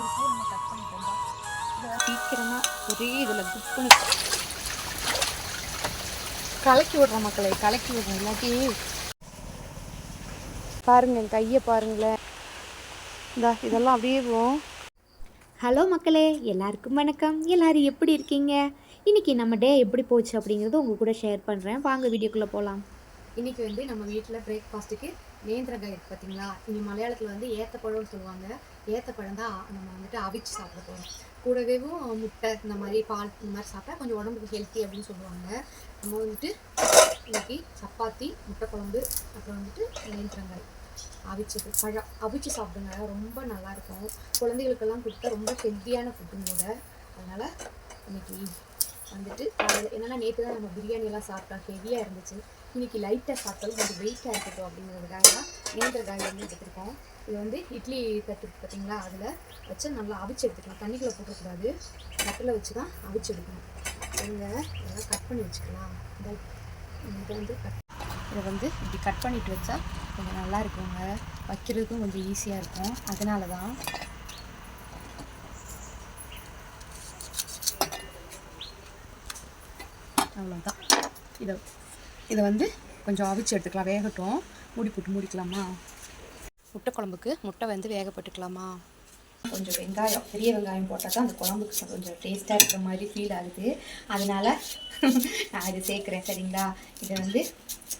இருக்கும் நம்ம கட் பண்ணிட்டு வந்தோம் சீக்கிரமாக ஒரே இதில் குப்புன்னு கலக்கி விடுற மக்களை கலக்கி விடுறேன் இல்லாட்டி பாருங்க என் கையை பாருங்களேன். இந்தா இதெல்லாம் அப்படியே போகும் ஹலோ மக்களே எல்லாருக்கும் வணக்கம். எல்லாரும் எப்படி இருக்கீங்க? இன்னைக்கு நம்ம டே எப்படி போச்சு அப்படிங்கிறத உங்கள் கூட ஷேர் பண்ணுறேன் வாங்க வீடியோக்குள்ளே போகலாம் இன்னைக்கு வந்து நம்ம வீட்டில் பிரேக்ஃபாஸ்ட்டுக்கு நேந்திரங்காய் பார்த்தீங்களா இங்கே மலையாளத்தில் வந்து ஏத்தப்பழம்னு சொல்லுவாங்க. ஏத்தப்பழம் தான் நம்ம வந்துட்டு அவிச்சு சாப்பிட போகிறோம் கூடவேவும் முட்டை இந்த மாதிரி பால் இந்த மாதிரி சாப்பிட்டா கொஞ்சம் உடம்புக்கு ஹெல்த்தி அப்படின்னு சொல்லுவாங்க. நம்ம வந்துட்டு இன்னைக்கு சப்பாத்தி முட்டை குழம்பு அப்புறம் வந்துட்டு நேந்திரங்காய் அவிச்சது பழம். அவிச்சு சாப்பிடுங்க. ரொம்ப நல்லாயிருக்கும். குழந்தைகளுக்கெல்லாம் கொடுத்தா ரொம்ப ஹெல்த்தியான ஃபுட்டும் கூட. அதனால் இன்னைக்கு வந்துட்டு என்னென்னா நேற்று தான் நம்ம பிரியாணியெல்லாம் சாப்பிட்டோம். ஹெவியாக இருந்துச்சு. இன்றைக்கி லைட்டாக சாப்பிட்டாலும் கொஞ்சம் வெயிட்டாக இருக்கட்டும் அப்படிங்கிறதுக்காக தான் நேந்திரக்காய் வந்து எடுத்துருக்கோம். இது வந்து இட்லி தட்டு பார்த்தீங்களா அதில் வச்சு நல்லா அவிச்சு எடுத்துக்கலாம். தண்ணிக்குள்ளே போட்டக்கூடாது தட்டில் வச்சு தான் அவிச்சு எடுக்கணும். இங்கே இதெல்லாம் கட் பண்ணி வச்சுக்கலாம். இதை இதை வந்து கட் இதை வந்து இப்படி கட் பண்ணிட்டு வச்சா கொஞ்சம் நல்லா இருக்குங்க. வைக்கிறதுக்கும் கொஞ்சம் ஈஸியாக இருக்கும். அதனால தான் அவ்வளோதான் இதை இதை வந்து கொஞ்சம் அவிச்சு எடுத்துக்கலாம். வேகட்டும். மூடி போட்டு மூடிக்கலாமா? முட்டை குழம்புக்கு முட்டை வந்து வேகப்பட்டுக்கலாமா? கொஞ்சம் வெங்காயம் பெரிய வெங்காயம் போட்டால் தான் அந்த குழம்புக்கு கொஞ்சம் டேஸ்ட்டாக இருக்கிற மாதிரி ஃபீல் ஆகுது. அதனால் நான் இது சேர்க்குறேன். சரிங்களா? இதை வந்து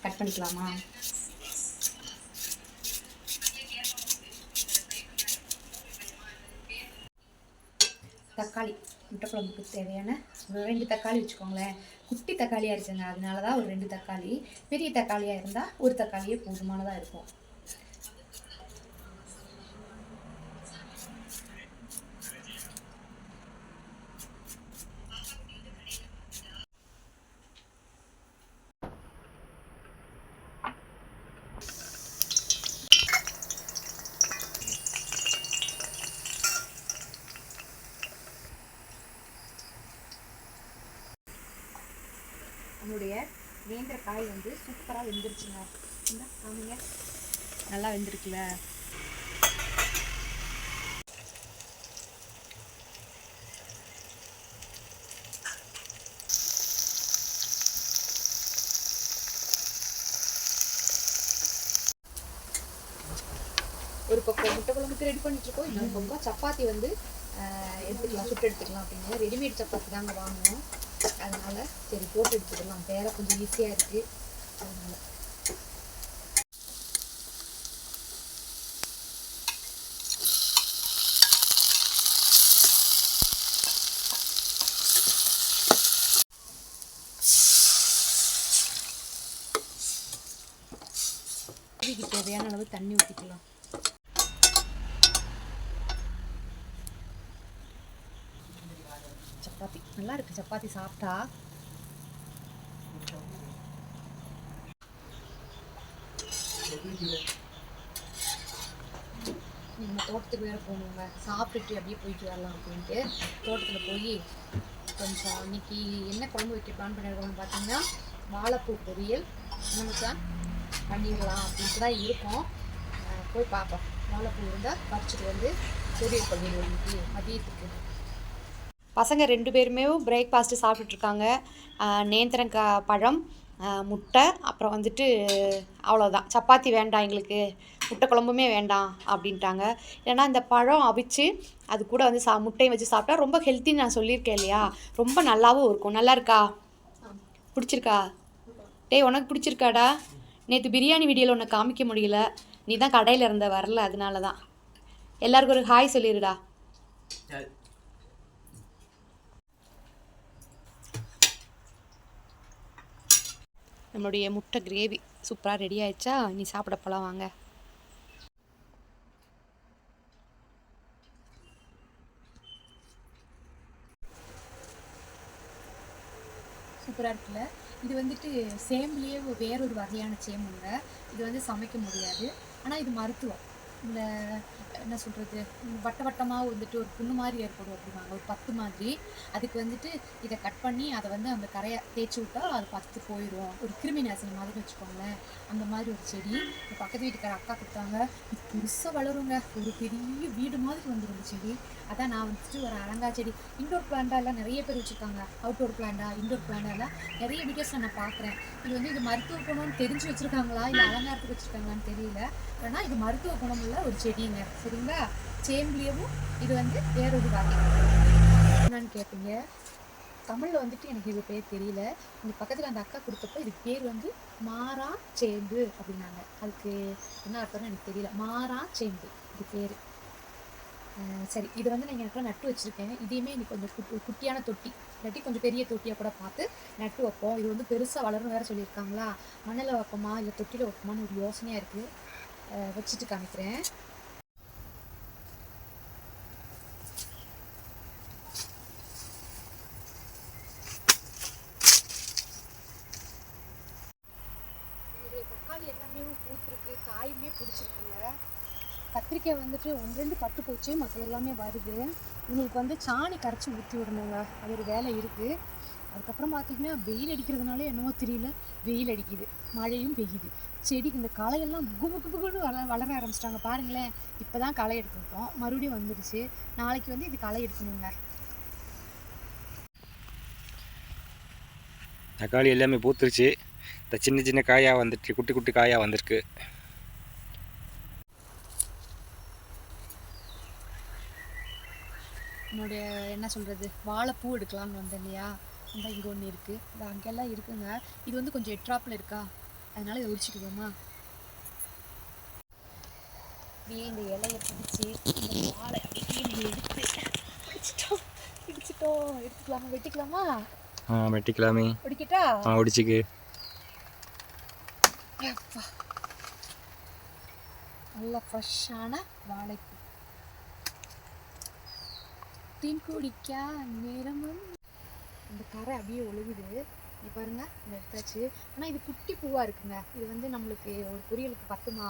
கட் பண்ணிக்கலாமா? தக்காளி முட்டை குழம்புக்கு தேவையான ரெண்டு தக்காளி வச்சுக்கோங்களேன். குட்டி தக்காளியாக இருக்குங்க அதனால தான் ஒரு ரெண்டு தக்காளி பெரிய தக்காளியாக இருந்தால் ஒரு தக்காளியே போதுமானதாக இருக்கும். நம்மளுடைய வேந்திர காய் வந்து சூப்பராக வெந்துருச்சுங்க. காமிங்க நல்லா வெந்திருக்குல்ல ஒரு பக்கம் முட்டை குழம்புக்கு ரெடி பண்ணிட்டு இருக்கோம் இன்னொரு பக்கம் சப்பாத்தி வந்து ஆஹ், எடுத்துக்கலாம் சுட்டு எடுத்துக்கலாம் அப்படின்னு. ரெடிமேட் சப்பாத்தி தாங்க வாங்குவோம். அதனால சரி போட்டு எடுத்துக்கலாம். வேலை கொஞ்சம் ஈஸியாக இருக்குது அதனால். தேவையான அளவு தண்ணி ஊற்றிக்கலாம் சப்பாத்தி நல்லா இருக்கு சப்பாத்தி சாப்பிட்டா நம்ம தோட்டத்துக்கு வேற போகணுங்க சாப்பிட்டுட்டு அப்படியே போயிட்டு வரலாம் அப்படின்ட்டு தோட்டத்தில் போய் கொஞ்சம் இன்னைக்கு என்ன குழம்பு வைக்க பிளான் பண்ணியிருக்கோம்னு பார்த்தீங்கன்னா வாழைப்பூ பொரியல். தான் பண்ணிடலாம் அப்படின்ட்டு தான் இருக்கோம். போய் பார்ப்போம் வாழைப்பூ இருந்தால் பறிச்சுட்டு வந்து பொரியல் பண்ணிடுவோம் இன்னைக்கு மதியத்துக்கு. பசங்க ரெண்டு பேருமே பிரேக்ஃபாஸ்ட்டு சாப்பிட்டுட்ருக்காங்க. நேந்திரங்காய் பழம் முட்டை அப்புறம் வந்துட்டு அவ்வளோதான் சப்பாத்தி வேண்டாம் எங்களுக்கு. முட்டை குழம்புமே வேண்டாம் அப்படின்ட்டாங்க. ஏன்னா இந்த பழம் அவிச்சு அது கூட வந்து சா முட்டையும் வச்சு சாப்பிட்டா ரொம்ப ஹெல்த்தின்னு நான் சொல்லியிருக்கேன் இல்லையா? ரொம்ப நல்லாவும் இருக்கும். நல்லா இருக்கா பிடிச்சிருக்கா? டேய் உனக்கு பிடிச்சிருக்காடா? நேற்று பிரியாணி வீடியோவில் உன்னை காமிக்க முடியல. நீ தான் கடையில் இருந்த வரல அதனால தான் எல்லாருக்கும் ஒரு ஹாய் சொல்லிடுடா நம்மளுடைய முட்டை கிரேவி சூப்பராக ரெடி ஆயிடுச்சா? நீ சாப்பிட போகலாம் வாங்க. சூப்பராக இருக்குல்ல. இது வந்துட்டு சேம்லேயே வேறொரு வகையான சேம்புங்க இது வந்து சமைக்க முடியாது. ஆனால் இது மருத்துவம். இந்த என்ன சொல்கிறது வட்ட வட்டமாக வந்துட்டு ஒரு புண்ணு மாதிரி ஏற்படும் அப்படிவாங்க ஒரு பத்து மாதிரி. அதுக்கு வந்துட்டு இதை கட் பண்ணி அதை வந்து அந்த கரையை தேய்ச்சி விட்டா அது பத்து போயிடும் ஒரு கிருமி நாசினி மாதிரி வச்சுக்கோங்களேன். அந்த மாதிரி ஒரு செடி பக்கத்து வீட்டுக்கார அக்கா கொடுத்தாங்க. புதுசாக பெருசாக வளருங்க. ஒரு பெரிய வீடு மாதிரி வந்துடும் செடி. அதான் நான் வந்துட்டு ஒரு அலங்கா செடி. இண்டோர் பிளான்டா எல்லாம் நிறைய பேர் வச்சுருக்காங்க. அவுட்டோர் பிளான்டா இண்டோர் பிளான்டா எல்லாம் நிறைய வீடியோஸில் நான் பார்க்குறேன். இது வந்து இது மருத்துவ குணம்னு தெரிஞ்சு வச்சுருக்காங்களா? இல்லை அலங்காரத்துக்கு வச்சுருக்காங்களான்னு தெரியல. ஆனால் இது மருத்துவ குணம் உள்ள ஒரு செடிங்க சரிங்களா? சேம்பிளியவும் இது வந்து வேறொரு வகை. என்னன்னு கேட்பீங்க தமிழில் வந்துட்டு எனக்கு இது பேர் தெரியல. இந்த பக்கத்தில் அந்த அக்கா கொடுத்தப்போ இதுக்கு பேர் வந்து மாறா சேம்பு அப்படின்னாங்க. அதுக்கு என்ன அர்த்தம்னு எனக்கு தெரியல. மாறா சேம்பு இது பேர். சரி இது வந்து நான் எனக்கு நட்டு வச்சுருக்கேன். இதையுமே இன்றைக்கி கொஞ்சம் குட்டி- குட்டியான தொட்டி இல்லாட்டி கொஞ்சம் பெரிய தொட்டியாக கூட பார்த்து நட்டு வைப்போம். இது வந்து பெருசாக வளரும் வேறு சொல்லியிருக்காங்களா? மண்ணில் வைப்போமா இல்லை தொட்டியில் வைப்போமான்னு ஒரு யோசனையாக இருக்குது வச்சுட்டு காமிக்கிறேன். தக்காளி எல்லாமே பூத்துருக்கு காயுமே பிடிச்சிருக்குங்க கத்திரிக்காய் வந்துட்டு ஒன்று ரெண்டு பட்டு போச்சு மற்ற எல்லாமே வருது. உங்களுக்கு வந்து சாணி கரைச்சி ஊற்றி விடணுங்க. அது ஒரு வேலை இருக்குது அதுக்கப்புறம் பார்த்தீங்கன்னா வெயில் அடிக்கிறதுனால என்னவோ தெரியல. வெயில் அடிக்குது. மழையும் பெய்யுது. செடிக்கு இந்த களையெல்லாம் குபுன்னு வள வளர ஆரம்பிச்சிட்டாங்க. பாருங்களேன் இப்போ தான் களை எடுத்துக்கிட்டோம் மறுபடியும் வந்துடுச்சு நாளைக்கு வந்து இது களை எடுக்கணுங்க. தக்காளி எல்லாமே பூத்துருச்சு. இந்த சின்ன சின்ன காயாக வந்துட்டு குட்டி குட்டி காயாக வந்திருக்கு. என்னுடைய என்ன சொல்கிறது வாழைப்பூ எடுக்கலாம்னு வந்தேன் இல்லையா? இந்த இங்கே ஒன்று இருக்குது அங்கெல்லாம் இருக்குங்க. இது வந்து கொஞ்சம் எட்ராப்பில் இருக்கா? அதனால இதை உரிச்சிக்குவோமா அப்படியே இந்த இலையை பிடிச்சி இந்த வாழை அப்படியே இப்படி எடுத்து பிடிச்சிட்டோம். பிடிச்சிட்டோம். எடுத்துக்கலாமா? வெட்டிக்கலாமா? ஆ வெட்டிக்கலாமே. பிடிக்கட்டா ஆ ஒடிச்சிக்கு. நல்ல ஃப்ரெஷ்ஷான வாழைப்பூ. டீன் குடிக்க நேரம் வந்து- இந்த கரை அப்படியே ஒழுகுது. இது பாருங்க இந்த எடுத்தாச்சு. ஆனால் இது குட்டி பூவாக இருக்குங்க. இது வந்து நம்மளுக்கு ஒரு பொரியலுக்கு பத்துமா?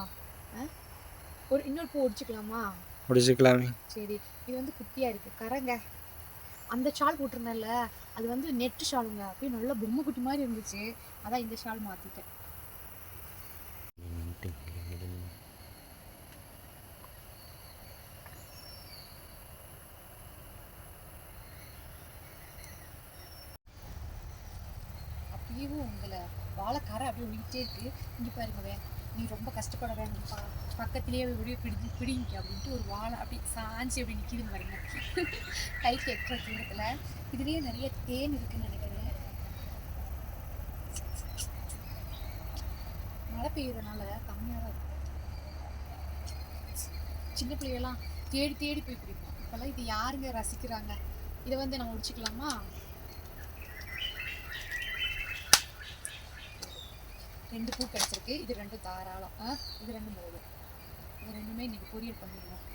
ஒரு இன்னொரு பூ ஒடிச்சுக்கலாமா? ஒடிச்சிக்கலாமே. சரி இது வந்து குட்டியாக இருக்குது கரைங்க. அந்த ஷால் போட்டிருந்தேன்ல அது வந்து நெட்டு ஷாலுங்க. அப்படியே நல்ல பொம்மை குட்டி மாதிரி இருந்துச்சு. அதான் இந்த ஷால் மாற்றிட்டேன் அப்படியேவும் உங்களை வாழைக்கார அப்படியே ஒழிக்கிட்டே இருக்கு. இங்கே பாருங்க நீ ரொம்ப கஷ்டப்பட வேண்டாம்ப்பா. பக்கத்துலேயே அப்படியே பிடி பிடிங்க அப்படின்ட்டு ஒரு வாழை அப்படி சாஞ்சி அப்படி நிற்கிதுன்னு பாருங்க கைக்கு எட்டுற தூரத்தில். இதுலேயே நிறைய தேன் இருக்குன்னு நினைக்கிறேன். மழை பெய்யறதுனால கம்மியாக தான் இருக்கும் சின்ன பிள்ளைகள்லாம் தேடி தேடி போய் பிடிப்போம் இப்போல்லாம் இது யாருங்க ரசிக்கிறாங்க? இதை வந்து நம்ம முடிச்சுக்கலாமா ரெண்டு பூ கிடச்சிருக்கு. இது ரெண்டும் தாராளம். ஆ இது ரெண்டும் போதும். இது ரெண்டுமே இன்றைக்கி பொரியல் பண்ணிடணும்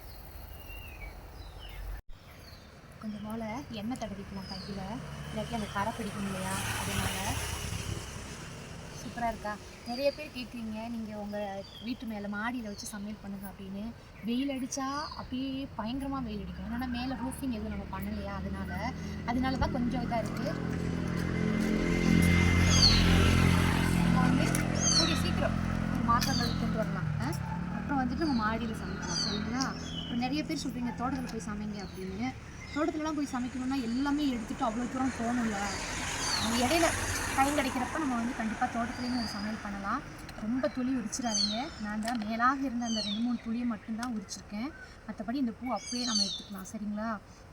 கொஞ்சம் போல் எண்ணெய் தடவிக்கலாம் கையில். இல்லாட்டி அந்த கரை பிடிக்கும் இல்லையா? அதனால சூப்பராக இருக்கா? நிறைய பேர் கேட்குறீங்க நீங்கள் உங்கள் வீட்டு மேலே மாடியில் வச்சு சமையல் பண்ணுங்க அப்படின்னு. வெயில் அடித்தா அப்படியே பயங்கரமாக வெயில் அடிக்கும். ஆனால் மேலே ரூஃபிங் எதுவும் நம்ம பண்ணலையா? அதனால அதனால தான் கொஞ்சம் இதாக இருக்குது நம்ம வந்து கூடிய சீக்கிரம் ஒரு மாற்றங்கள் கொண்டு வரலாம். அப்புறம் வந்துட்டு நம்ம மாடியில் சமைக்கலாம். சரிங்களா? இப்போ நிறைய பேர் சொல்கிறீங்க தோட்டத்தில் போய் சமைங்க அப்படின்னு. தோட்டத்துலலாம் போய் சமைக்கணும்னா எல்லாமே எடுத்துகிட்டு அவ்வளோ தூரம் போகணும்ல. அந்த இடையில டைம் கிடைக்கிறப்ப நம்ம வந்து கண்டிப்பாக தோட்டத்துலேயும் ஒரு சமையல் பண்ணலாம். ரொம்ப துளி உரிச்சிடாதீங்க. நான் தான் மேலாக இருந்த அந்த ரெண்டு மூணு துளியை மட்டும்தான் உரிச்சிருக்கேன். மற்றபடி இந்த பூ அப்படியே நம்ம எடுத்துக்கலாம். சரிங்களா?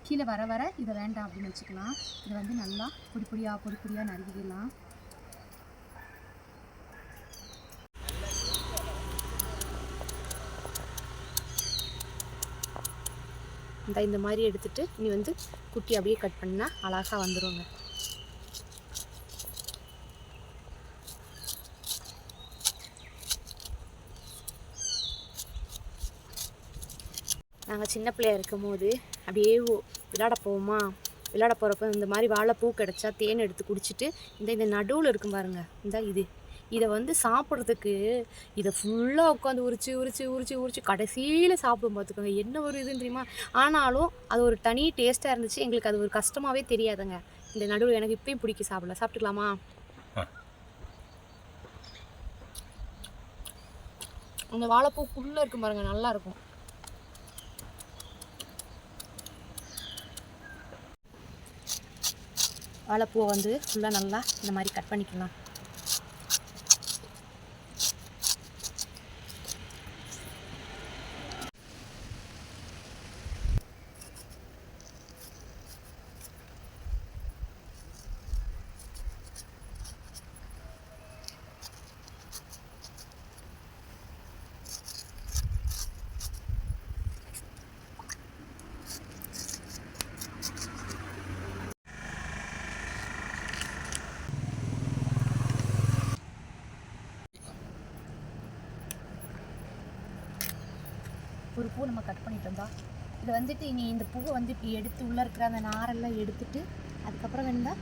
கீழே வர வர இதை வேண்டாம் அப்படின்னு வச்சுக்கலாம். இதை வந்து நல்லா பொடி பொடியாக பொடி பொடியாக நறுக்கிடலாம். இந்த இந்த மாதிரி எடுத்துகிட்டு இனி வந்து குட்டி அப்படியே கட் பண்ணால் அழகாக வந்துருங்க. நாங்கள் சின்ன பிள்ளையா இருக்கும் போது அப்படியே ஓ- விளையாட போவோமா? விளையாட போகிறப்ப இந்த மாதிரி வாழைப்பூ கிடச்சா தேன் எடுத்து குடிச்சிட்டு இந்த இந்த நடுவில் இருக்கும் பாருங்க. இந்த இது. இதை வந்து சாப்பிட்றதுக்கு இதை ஃபுல்லாக உட்காந்து உரிச்சு உரிச்சு உரிச்சு உரிச்சு கடைசியில் சாப்பிடும் பார்த்துக்கோங்க என்ன ஒரு இதுன்னு தெரியுமா? ஆனாலும் அது ஒரு தனி டேஸ்ட்டாக இருந்துச்சு. எங்களுக்கு அது ஒரு கஷ்டமாகவே தெரியாதுங்க. இந்த நடுவில் எனக்கு இப்பயும் பிடிக்க சாப்பிடல. சாப்பிட்டுக்கலாமா. அந்த வாழைப்பூ ஃபுல்லாக இருக்கும் பாருங்க. நல்லா இருக்கும். வாழைப்பூவை வந்து ஃபுல்லாக நல்லா இந்த மாதிரி கட் பண்ணிக்கலாம் ஒரு பூ நம்ம கட் பண்ணிட்டு வந்தா இது வந்துட்டு இனி இந்த பூவை வந்து இப்படி எடுத்து உள்ளே இருக்கிற அந்த நாரெல்லாம் எடுத்துட்டு அதுக்கப்புறம் வேணுந்தா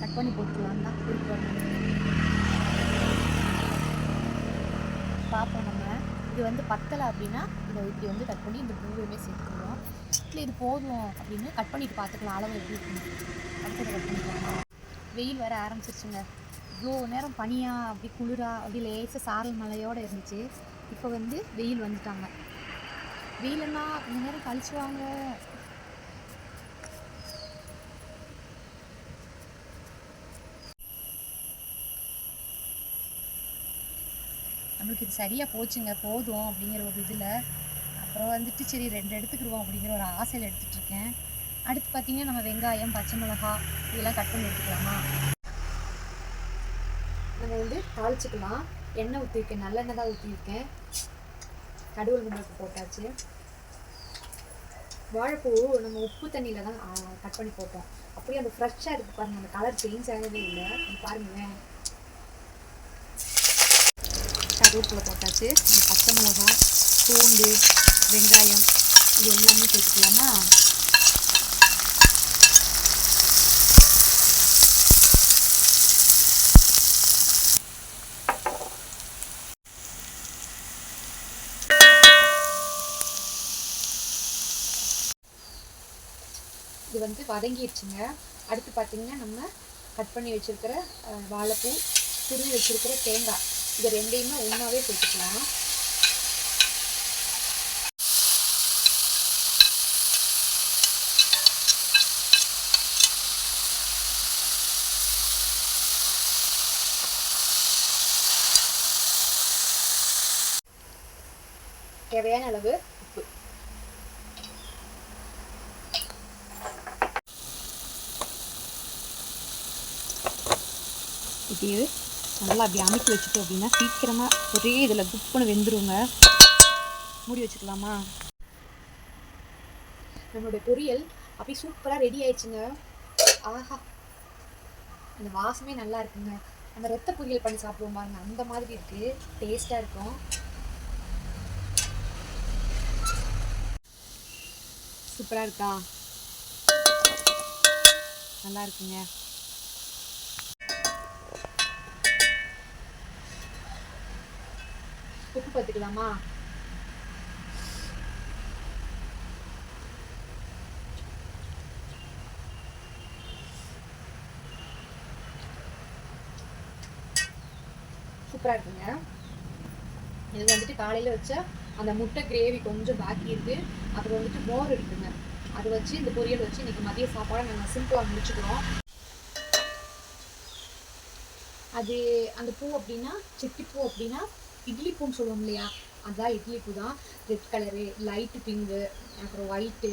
கட் பண்ணி போட்டுக்கலாம். தான் பார்ப்போம் நம்ம. இது வந்து பத்தலை அப்படின்னா இதை இப்படி வந்து கட் பண்ணி இந்த பூவையுமே சேர்த்துக்குவோம் இல்லை இது போதும் அப்படின்னு கட் பண்ணிட்டு பார்த்துக்கலாம். அளவு எப்படி அடுத்தது கட் பண்ணிக்கலாம் வெயில் வர ஆரம்பிச்சிருச்சுங்க. இவ்வளோ நேரம் பனியாக அப்படி குளிரா அப்படி லேசாக சாரல் மழையோடு இருந்துச்சு. இப்போ வந்து வெயில் வந்துட்டாங்க. இல்லைன்னா கொஞ்ச நேரம் கழிச்சு வாங்க. நம்மளுக்கு இது சரியாக போச்சுங்க போதும் அப்படிங்கிற ஒரு இதில். அப்புறம் வந்துட்டு சரி ரெண்டு எடுத்துக்கிடுவோம் அப்படிங்கிற ஒரு ஆசையில் எடுத்துகிட்ருக்கேன் அடுத்து பார்த்தீங்கன்னா நம்ம வெங்காயம் பச்சை மிளகா இதெல்லாம் கட் பண்ணி எடுத்துக்கலாமா? நம்ம வந்து தாளிச்சுக்கலாம். எண்ணெய் ஊற்றிருக்கேன் நல்லெண்ணெய் தான் ஊற்றிருக்கேன் கடுகு மிளகு போட்டாச்சு. வாழைப்பூ நம்ம உப்பு தண்ணியில் தான் கட் பண்ணி போட்டோம். அப்படியே அந்த ஃப்ரெஷ்ஷாக இருக்குது பாருங்க அந்த கலர் சேஞ்ச் ஆகவே இல்லை. பாருங்களேன். கருவேப்பிலை போட்டாச்சு. பச்சை மிளகா பூண்டு வெங்காயம் இது எல்லாமே சேர்த்துக்கலாமா? வந்து வதங்கிடுச்சுங்க. அடுத்து பார்த்தீங்கன்னா நம்ம கட் பண்ணி வச்சிருக்கிற வாழைப்பூ துருவி வச்சிருக்கிற தேங்காய். இது ரெண்டையுமே ஒன்றாவே சேர்த்துக்கலாம். தேவையான அளவு உப்பு. இப்படி நல்லா அப்படி அமைக்க வச்சுட்டோம் அப்படின்னா சீக்கிரமாக ஒரே இதில் குப்புன்னு வெந்துருங்க. மூடி வச்சுக்கலாமா? நம்மளுடைய பொரியல் அப்படியே சூப்பராக ரெடி ஆயிடுச்சுங்க. ஆஹா. அந்த வாசமே நல்லா இருக்குங்க. நம்ம ரத்த பொரியல் பண்ணி சாப்பிடுவோம் பாருங்க. அந்த மாதிரி இருக்குது டேஸ்ட்டாக இருக்கும். சூப்பராக இருக்கா? நல்லா இருக்குங்க. உப்பு பார்த்துக்கலாமா சூப்பராக இருக்குங்க. இது வந்துட்டு காலையில் வச்ச அந்த முட்டை கிரேவி கொஞ்சம் பாக்கி இருக்கு. அப்புறம் வந்துட்டு மோர் இருக்குங்க. அது வச்சு இந்த பொரியல் வச்சு இன்னைக்கு மதிய சாப்பாடை நாங்கள் சிம்பிளாக முடிச்சுக்கிறோம். அது அந்த பூ அப்படின்னா சிட்டி பூ அப்படின்னா இட்லி பூன்னு சொல்லுவோம் இல்லையா? அதுதான் இட்லி பூ தான் ரெட் கலரு லைட்டு பிங்கு அப்புறம் ஒயிட்டு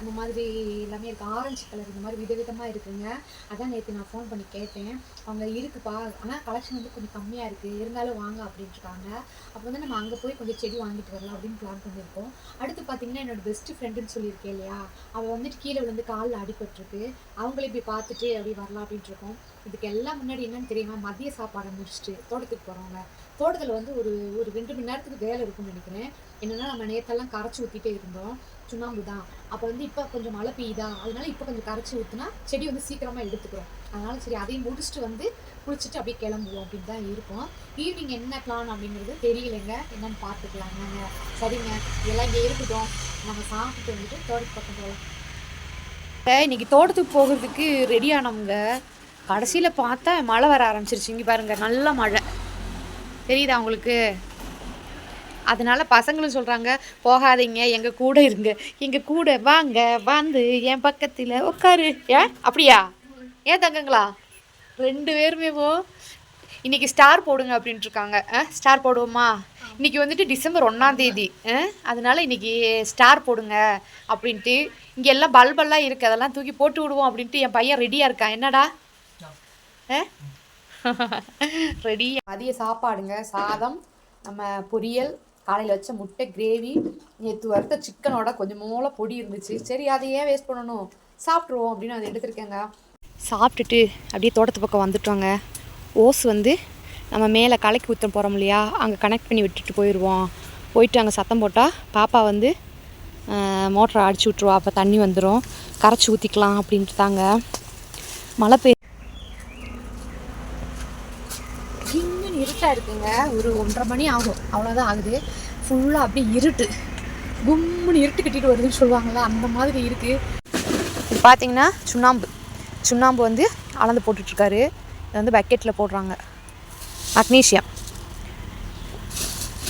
அந்த மாதிரி எல்லாமே இருக்குது ஆரஞ்சு கலர் இந்த மாதிரி விதவிதமாக இருக்குங்க. அதான் நேற்று நான் ஃபோன் பண்ணி கேட்டேன். அவங்க இருக்குப்பா. ஆனால் கலெக்ஷன் வந்து கொஞ்சம் கம்மியாக இருக்குது இருந்தாலும் வாங்க அப்படின்ட்டுருக்காங்க அப்போ வந்து நம்ம அங்கே போய் கொஞ்சம் செடி வாங்கிட்டு வரலாம் அப்படின்னு பிளான் பண்ணியிருக்கோம். அடுத்து பார்த்தீங்கன்னா என்னோட பெஸ்ட் ஃப்ரெண்டுன்னு சொல்லியிருக்கேன் இல்லையா? அவள் வந்துட்டு கீழே விழுந்து காலில் அடிபட்டிருக்கு. அவங்களே இப்படி பார்த்துட்டு அப்படி வரலாம் அப்படின்ட்டு இருக்கோம். இதுக்கு எல்லாம் முன்னாடி என்னன்னு தெரியுமா? மதிய சாப்பாடை முடிச்சுட்டு தோட்டத்துக்கு போகிறவங்க தோட்டத்தில் வந்து ஒரு ஒரு ரெண்டு மணி நேரத்துக்கு வேலை இருக்கும்னு நினைக்கிறேன். என்னென்னா நம்ம நேரத்தெல்லாம் கரைச்சி ஊற்றிட்டே இருந்தோம். சுண்ணாம்பு தான் அப்போ வந்து இப்போ கொஞ்சம் மழை பெய்யுதா? அதனால இப்போ கொஞ்சம் கரைச்சி ஊற்றினா செடி வந்து சீக்கிரமாக எடுத்துக்கிறோம் அதனால சரி அதையும் முடிச்சுட்டு வந்து குளிச்சுட்டு அப்படியே கிளம்புவோம் அப்படின்னு தான் இருக்கோம். ஈவினிங் என்ன பிளான் அப்படிங்கிறது தெரியலைங்க. என்னன்னு பார்த்துக்கலாங்க சரிங்க. எல்லாம் இங்கே இருக்கட்டும். நம்ம சாப்பிட்டு வந்துட்டு தோட்டத்து பக்கம் போகலாம். இன்னைக்கு தோட்டத்துக்கு போகிறதுக்கு ரெடி ஆனவங்க கடைசியில் பார்த்தா மழை வர ஆரம்பிச்சிருச்சு. இங்கே பாருங்க நல்ல மழை. தெரியுதா உங்களுக்கு? அதனால பசங்களும் சொல்கிறாங்க போகாதீங்க எங்கள் கூட இருங்க. எங்கள் கூட வாங்க வந்து என் பக்கத்தில் உட்காரு ஏன் அப்படியா? ஏன் தங்கங்களா? ரெண்டு பேருமே போ. இன்றைக்கி ஸ்டார் போடுங்க அப்படின்ட்டுருக்காங்க ஆ ஸ்டார் போடுவோமா? இன்றைக்கி வந்துட்டு டிசம்பர் ஒன்றாம் தேதி. அஹ், அதனால ஸ்டார் போடுங்க அப்படின்ட்டு இங்கே எல்லாம் பல்பெல்லாம் இருக்குது அதெல்லாம் தூக்கி போட்டு விடுவோம் அப்படின்ட்டு என் பையன் ரெடியாக இருக்கான். என்னடா? ஆ? ரெடி. மதிய சாப்பாடுங்க. சாதம் நம்ம பொரியல் காலையில் வச்ச முட்டை கிரேவி நேற்று வறுத்த சிக்கனோட கொஞ்சம் மூளை பொடி இருந்துச்சு. சரி அதை ஏன் வேஸ்ட் பண்ணணும்? சாப்பிட்ருவோம் அப்படின்னு அதை எடுத்துருக்கேங்க. சாப்பிட்டுட்டு அப்படியே தோட்டத்து பக்கம் வந்துட்டோங்க. ஓஸ் வந்து நம்ம மேலே கலக்கி ஊற்ற போகிறோம் இல்லையா? அங்கே கனெக்ட் பண்ணி விட்டுட்டு போயிடுவோம் போயிட்டு அங்கே சத்தம் போட்டால் பாப்பா வந்து மோட்டரை அடிச்சு விட்ருவா அப்போ தண்ணி வந்துடும் கரைச்சி ஊற்றிக்கலாம் அப்படின்ட்டு தாங்க மழை பெய் லேட்டாக இருக்குங்க. ஒரு ஒன்றரை மணி ஆகும். அவ்வளோதான் ஆகுது. ஃபுல்லாக அப்படியே இருட்டு. கும்முன்னு இருட்டு கட்டிட்டு வருதுன்னு சொல்லுவாங்களா அந்த மாதிரி இருக்குது பார்த்தீங்கன்னா சுண்ணாம்பு. சுண்ணாம்பு வந்து அளந்து போட்டுட்ருக்காரு. இதை வந்து பக்கெட்டில் போடுறாங்க. மக்னீஷியம்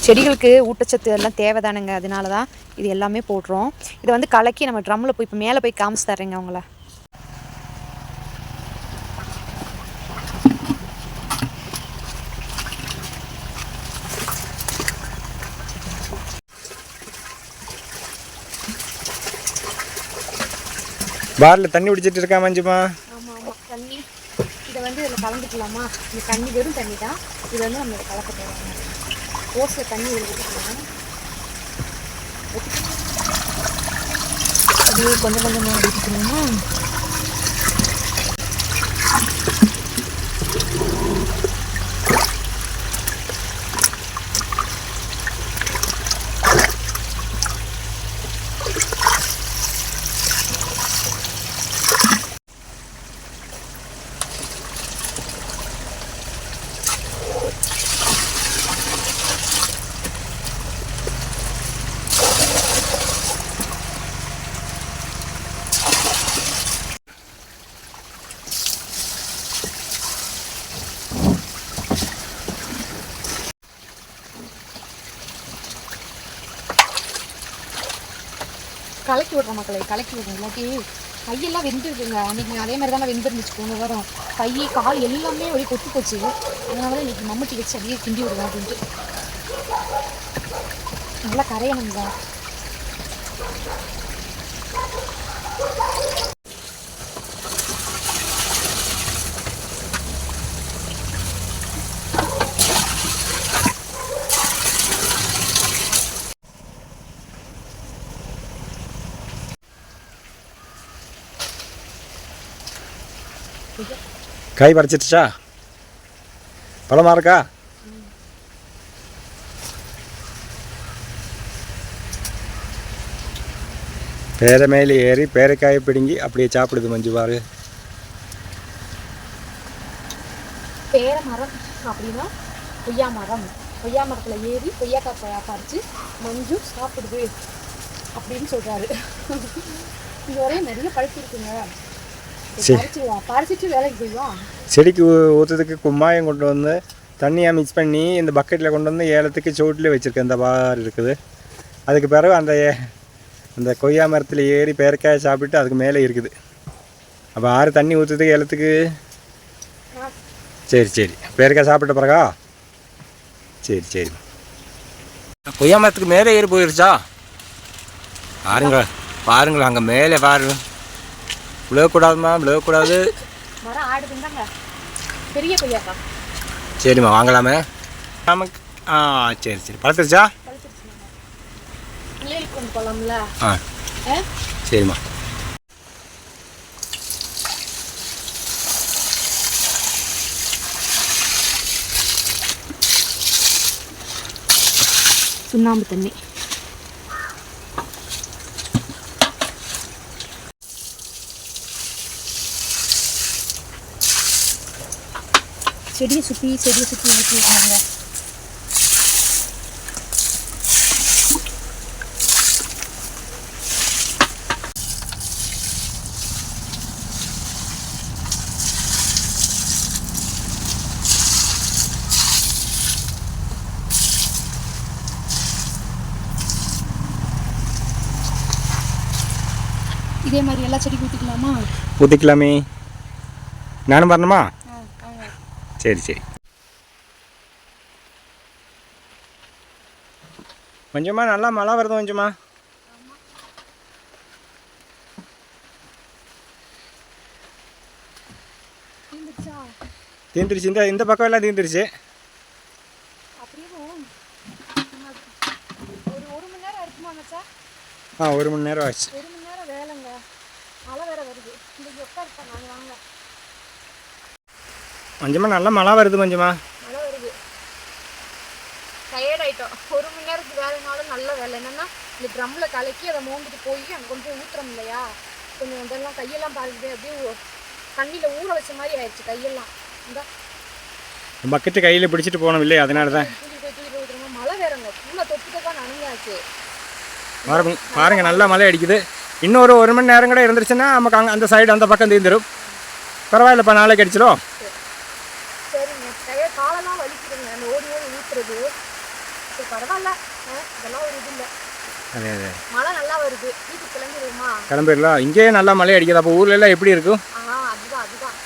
செடிகளுக்கு ஊட்டச்சத்து எல்லாம் தேவைதானுங்க. அதனால தான் இது எல்லாமே போடுறோம். இதை வந்து கலக்கி நம்ம ட்ரம்மில் போய் இப்போ மேலே போய் காமிச்சு தர்றேங்க அவங்கள பாரில் தண்ணி குடிச்சிட்டு இருக்கா மஞ்சுமா. ஆமாம் ஆமாம் தண்ணி. இதை வந்து இதில் கலந்துக்கலாமா? இந்த தண்ணி வெறும் தண்ணி தான். இது வந்து நம்ம கலக்க போகிறோம் ஓஸில் தண்ணி இதில் ஊற்றிக்கலாம். அப்படியே கொஞ்சம் கொஞ்சமாக ஊற்றிக்கணுமா? கலக்கி விட்றோம் மக்களை கலக்கி விட்றோம். இல்லாட்டி கையெல்லாம் வெந்துருக்குங்க அன்றைக்கி அதே மாதிரி தானே வெந்துருந்துச்சு போன வாரம். கை கால் எல்லாமே ஒரே கொத்து போச்சு. அதனால தான் இன்றைக்கி மம்முட்டி வச்சு அப்படியே கிண்டி விடுவோம் அப்படின்ட்டு. நல்லா கரையணுங்க காய் பறிச்சிட்டுச்சா பழமா இருக்கா? பேரை மேலே ஏறி பேரைக்காயை பிடுங்கி அப்படியே சாப்பிடுது மஞ்சு பாரு. பேர மரம் அப்படின்னா கொய்யா மரம். கொய்யா மரத்தில் ஏறி கொய்யாக்காய் பழ பறித்து மஞ்சு சாப்பிடுது அப்படின்னு சொல்கிறாரு இது வரையும் நிறைய பழுத்திருக்குங்க செடிக்கு ஊற்றுறதுக்கு கும்மாயம் கொண்டு வந்து தண்ணியாக மிக்ஸ் பண்ணி இந்த பக்கெட்டில் கொண்டு வந்து ஏலத்துக்கு சோட்டில் வச்சுருக்கேன். இந்த பார் இருக்குது. அதுக்கு பிறகு அந்த அந்த கொய்யா மரத்தில் ஏறி பேரைக்காயை சாப்பிட்டு அதுக்கு மேலே இருக்குது. அப்போ ஆறு தண்ணி ஊற்றுறதுக்கு ஏலத்துக்கு சரி சரி. பேரைக்காய் சாப்பிட்ட பிறகா? சரி சரி. கொய்யா மரத்துக்கு மேலே ஏறி போயிருச்சா? பாருங்க பாருங்களேன் அங்கே மேலே பாருங்க. மரம் ஆடுதுந்தாங்க பெரிய கொய்யாக்காய் சரிம்மா வாங்கலாமே. நமக்கு ஆ சரி சரி. பழுத்துருச்சா? ஆ? சரிம்மா. சுண்ணாம்பு தண்ணி. செடியை சுற்றி செடியை சுற்றி ஊற்றி விடுறாங்க இதே மாதிரி எல்லா செடிக்கும் ஊற்றிக்கலாமா ஊற்றிக்கலாமே நானும் வரணுமா? சரி சரி. கொஞ்சமா நல்லா மழை வருது கொஞ்சமா தீந்துருச்சு? இந்த இந்த பக்கம் எல்லாம் தீந்துருச்சு. ஆ ஒரு மணி நேரம் ஆச்சு. ஒரு மணி நேரம் வேலைங்க. மழை வேற வருது. இன்னைக்கு உட்காருப்பா நாங்கள் வாங்க. கொஞ்சமா நல்லா மழை வருது கொஞ்சமா மழை வருது. டயர்ட் ஆயிட்டோம். ஒரு மணி நேரத்துக்கு வேலைனாலும் நல்ல வேலை. என்னன்னா இந்த ட்ரம்ல கலக்கி அதை மோந்துட்டு போய் அங்கே கொண்டு போய் ஊத்துறோம் இல்லையா? கொஞ்சம் இதெல்லாம் கையெல்லாம் பாருது அப்படியே தண்ணியில ஊற வச்ச மாதிரி ஆயிடுச்சு கையெல்லாம். இந்த. பக்கெட்டு கையில் பிடிச்சிட்டு போனோம் இல்லையா அதனால தான் மழை வேறங்க ஃபுல்லாக தொப்பு தொப்பா நனைஞ்சாச்சு. பாருங்க பாருங்க நல்லா மழை அடிக்குது. இன்னொரு ஒரு மணி நேரம் கூட இருந்துருச்சுன்னா நமக்கு அங்கே அந்த சைடு அந்த பக்கம் தீந்துடும் பரவாயில்லப்பா நாளைக்கு அடிச்சிடும் சரிங்க கைய காலெல்லாம் வலிக்குதுங்க அந்த ஓடி ஓடி ஊத்துறது சரி பரவாயில்ல. இதெல்லாம் ஒரு இது இல்லை. அதே அதே. மழை நல்லா வருது. வீட்டுக்கு கிளம்பிடுவோமா? கிளம்பிடலாம். இங்கேயே நல்லா மழை அடிக்குது. அப்போ ஊர்ல எல்லாம் எப்படி இருக்கும்? ஆ அதுதான் அதுதான்.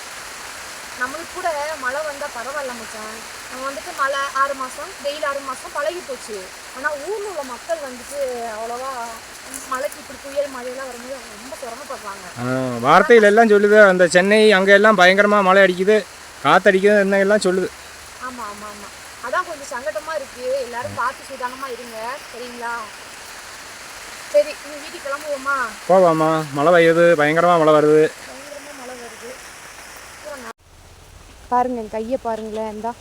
நம்மளுக்கு கூட மழை வந்தால் பரவாயில்ல மச்சான். நம்ம வந்துட்டு மழை ஆறு மாதம் வெயில் ஆறு மாதம் பழகி போச்சு. ஆனால் ஊரில் உள்ள மக்கள் வந்துட்டு அவ்வளோவா மழைக்கு இப்படி புயல் மழையெல்லாம் வரும்போது ரொம்ப சிரமப்படுறாங்க. வார்த்தையில எல்லாம் சொல்லுது. அந்த சென்னை அங்கே எல்லாம் பயங்கரமாக மழை அடிக்குது. காத்தடிக்குது என்ன எல்லாம் சொல்லுது. ஆமாம் ஆமாம் அதான் கொஞ்சம் சங்கடமாக இருக்குது எல்லாரும் பார்த்து சூதானமாக இருங்க. சரிங்களா? சரி நீ வீட்டுக்கு கிளம்புவோமா? போவாமா மழை பெய்யுது. பயங்கரமாக மழை வருது. பயங்கரமாக மழை வருது. பாருங்க என் கையை பாருங்களேன். இந்தா.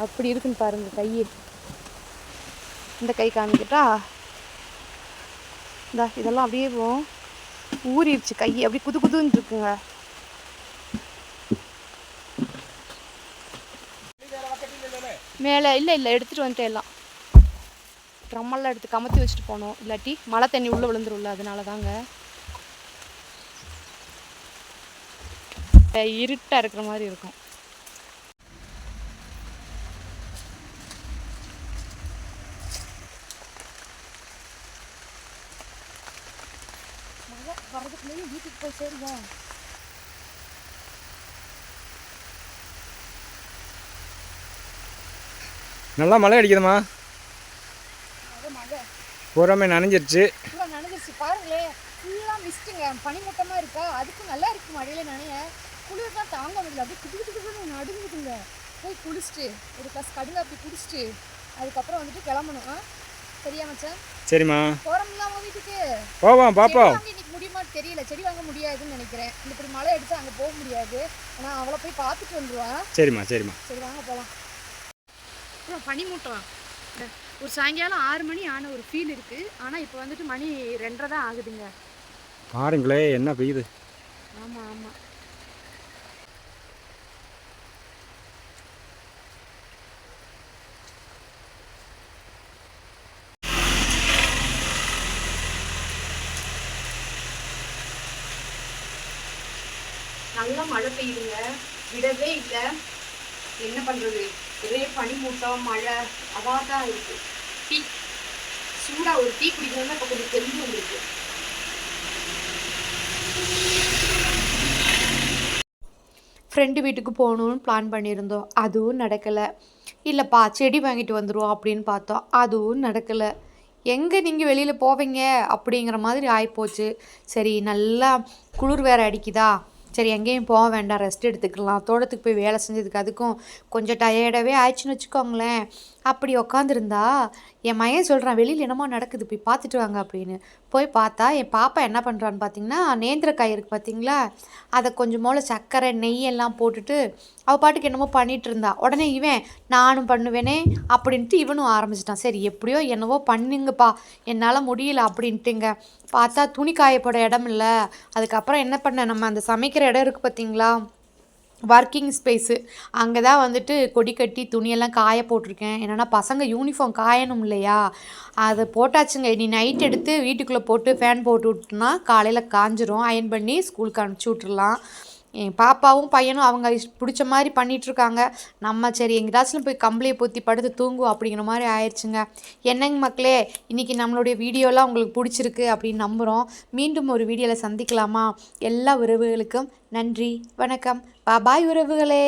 அப்படி இருக்குன்னு பாருங்க கை. இந்த கை காமிக்கிட்டா? இந்தா இதெல்லாம் அப்படியே போ- ஊறிடுச்சு கை. அப்படியே குது குதுன்னு இருக்குங்க. மேலே இல்லை இல்லை எடுத்துகிட்டு வந்துட்டேன் எல்லாம். ட்ரம்மெல்லாம் எடுத்து கமத்தி வச்சுட்டு போனோம். இல்லாட்டி மழை தண்ணி உள்ளே விழுந்துரும்ல அதனால தாங்க இருட்டாக இருக்கிற மாதிரி இருக்கும். மழை வர்றதுக்குள்ளேயும் வீட்டுக்கு போய் சேருவோம். நல்லா மழை அடிக்குதுமா பூராமே நனைஞ்சிருச்சு. நனைஞ்சிருச்சு. பாருங்களேன் ஃபுல்லாக மிஸ்ட்டுங்க பனிமூட்டமாக இருக்கா? அதுக்கும் நல்லா இருக்கு மழையில நனைய. குளிர் தான் தாங்க முடியல. அப்படியே குடு குடு குடுன்னு நடுங்குதுங்க. போய் குளிச்சுட்டு ஒரு கிளாஸ் கடுங்காப்பி குடிச்சிட்டு அதுக்கப்புறம் வந்துட்டு கிளம்பணும். ஆ? சரியா மச்சான்? சரிம்மா. போகிறோம்ல அவங்க வீட்டுக்கு? போவோம் பார்ப்போம் இன்னைக்கு முடியுமா தெரியல. செடி வாங்க முடியாதுன்னு நினைக்கிறேன். இந்த இப்படி மழை அடிச்சா அங்கே போக முடியாது. ஆனால் அவளை போய் பார்த்துட்டு வந்துடுவான் சரிம்மா சரிம்மா. சரி வாங்க போகலாம் அப்புறம் பனிமூட்டம். ஒரு சாயங்காலம் ஆறு மணி ஆன ஒரு ஃபீல் இருக்குது ஆனால் இப்போ வந்துட்டு மணி ரெண்டரை தான் ஆகுதுங்க. பாருங்களே என்ன பெய்யுது? ஆமாம் ஆமாம் நல்லா மழை பெய்யுதுங்க. விடவே இல்லை. என்ன பண்ணுறது ஒரே பனிமூட்டம் மழை அதாக தான் இருக்குது டீ சூடாக ஒரு டீ குடிக்கணும்னா இப்போ கொஞ்சம் தெளிவு வந்துருக்கு. ஃப்ரெண்டு வீட்டுக்கு போகணுன்னு பிளான் பண்ணியிருந்தோம். அதுவும் நடக்கலை. இல்லைப்பா செடி வாங்கிட்டு வந்துடுவோம் அப்படின்னு பார்த்தோம். அதுவும் நடக்கலை. எங்கே நீங்கள் வெளியில் போவீங்க அப்படிங்கிற மாதிரி ஆகிப்போச்சு சரி நல்லா குளிர் வேறு அடிக்குதா? சரி எங்கேயும் போக வேண்டாம் ரெஸ்ட் எடுத்துக்கலாம். தோட்டத்துக்கு போய் வேலை செஞ்சதுக்கு அதுக்கும் கொஞ்சம் டயர்டாகவே ஆயிடுச்சுன்னு வச்சுக்கோங்களேன். அப்படி உக்காந்துருந்தா என் மகன் சொல்கிறான் வெளியில் என்னமோ நடக்குது போய் பார்த்துட்டு வாங்க அப்படின்னு. போய் பார்த்தா என் பாப்பா என்ன பண்ணுறான்னு பார்த்தீங்கன்னா நேந்திரக்காய் இருக்குது பார்த்தீங்களா அதை கொஞ்சம் போல் சர்க்கரை நெய் எல்லாம் போட்டுட்டு அவள் பாட்டுக்கு என்னமோ பண்ணிகிட்டு இருந்தா. உடனே இவன் நானும் பண்ணுவேனே அப்படின்ட்டு இவனும் ஆரம்பிச்சிட்டான். சரி எப்படியோ என்னவோ பண்ணுங்கப்பா என்னால் முடியல அப்படின்ட்டுங்க. பார்த்தா துணி காயப்போட இடம் இல்லை. அதுக்கப்புறம் என்ன பண்ண நம்ம அந்த சமைக்கிற இடம் இருக்குது பார்த்தீங்களா ஒர்க்கிங் ஸ்பேஸு அங்கே தான் வந்துட்டு கொடி கட்டி துணியெல்லாம் காய போட்டிருக்கேன். என்னென்னா பசங்க யூனிஃபார்ம் காயணும் இல்லையா? அதை போட்டாச்சுங்க. நீ நைட் எடுத்து வீட்டுக்குள்ளே போட்டு ஃபேன் போட்டு விட்டோம்னா காலையில் காஞ்சிரும். அயன் பண்ணி ஸ்கூலுக்கு அனுப்பிச்சி விட்ருலாம் என் பாப்பாவும் பையனும் அவங்க இஷ் பிடிச்ச மாதிரி பண்ணிகிட்ருக்காங்க நம்ம சரி எங்கேயாச்சும் போய் கம்பளியை பொத்தி படுத்து தூங்குவோம் அப்படிங்கிற மாதிரி ஆயிடுச்சுங்க. என்னங்க மக்களே இன்றைக்கி நம்மளுடைய வீடியோலாம் உங்களுக்கு பிடிச்சிருக்கு அப்படின்னு நம்புகிறோம் மீண்டும் ஒரு வீடியோவில் சந்திக்கலாமா? எல்லா உறவுகளுக்கும் நன்றி வணக்கம். பாய் உறவுகளே.